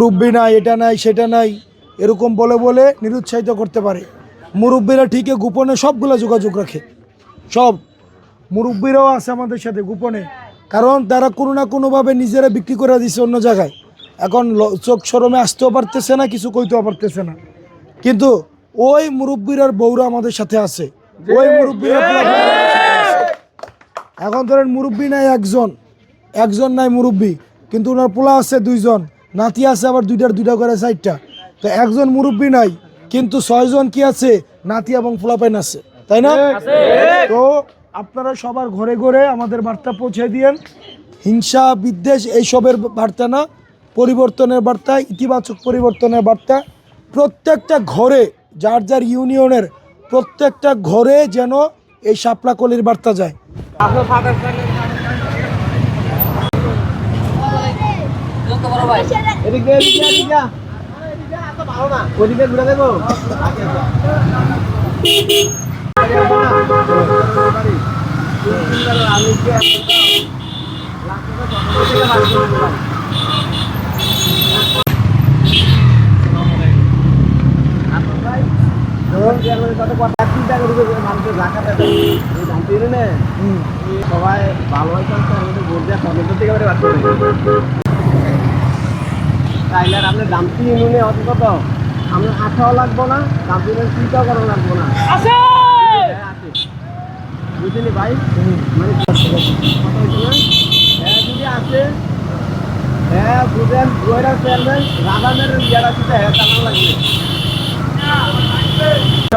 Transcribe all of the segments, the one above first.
মুরব্বী নাই এটা নাই সেটা নাই এরকম বলে বলে নিরুৎসাহিত করতে পারে। মুরব্বীরা ঠিকই গোপনে সবগুলো যোগাযোগ রাখে। সব। মুরব্বীরাও আছে আমাদের সাথে গোপনে। কারণ তারা কোনো না কোনোভাবে নিজেরা বিক্রি করে দিচ্ছে অন্য জায়গায়। এখন চোখ সরমে আসতেও পারতেছে না কিছু কইতেও পারতেছে না। কিন্তু ওই মুরব্বীরার বউরা আমাদের সাথে আছে। ওই মুরব্বীরা এখন ধরেন মুরব্বী নাই একজন। একজন নাই মুরব্বী। কিন্তু ওনার পোলা আছে দুইজন। নাতি আছে আবার দুইটার দুইটা করে চারটা। তো একজন মুরব্বী নাই কিন্তু ছয়জন কি আছে? নাতি এবং পোলাপাইন আছে। তাই না? তো আপনারা সবার ঘরে ঘরে আমাদের বার্তা পৌঁছে দিয়েন। হিংসা বিদ্বেষ এইসবের বার্তা না। পরিবর্তনের বার্তা ইতিবাচক পরিবর্তনের বার্তা। প্রত্যেকটা ঘরে যার যার ইউনিয়নের প্রত্যেকটা ঘরে যেন এই শাপলাকলির বার্তা যায়। ওদিকে ঘুরে দেবো সবাই ভালো হয়েছে আমাদের ভোট দেওয়া কর্মসূচি থেকে এবারে বাদ করে তাইলে আর আপনার দামটি নুনে অত কত? আপনার আঠাও লাগবো না দামটি নুনে চিন্তাও করা লাগবো না। বুঝলি ভাই? মানে হ্যাঁ যদি আছে। হ্যাঁ বুঝেন বইরা চেয়ারম্যান রাধানের ইয়ারা দিতে হ্যাঁ টাকা লাগবে।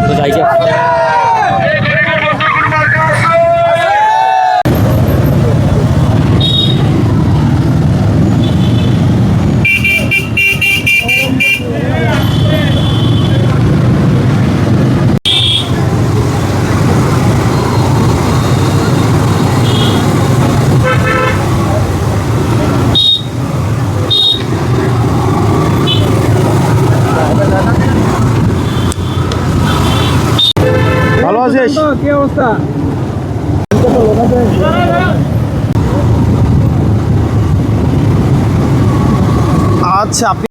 তো যাইকে ভালো আছিস কি অবস্থা? আচ্ছা আপনি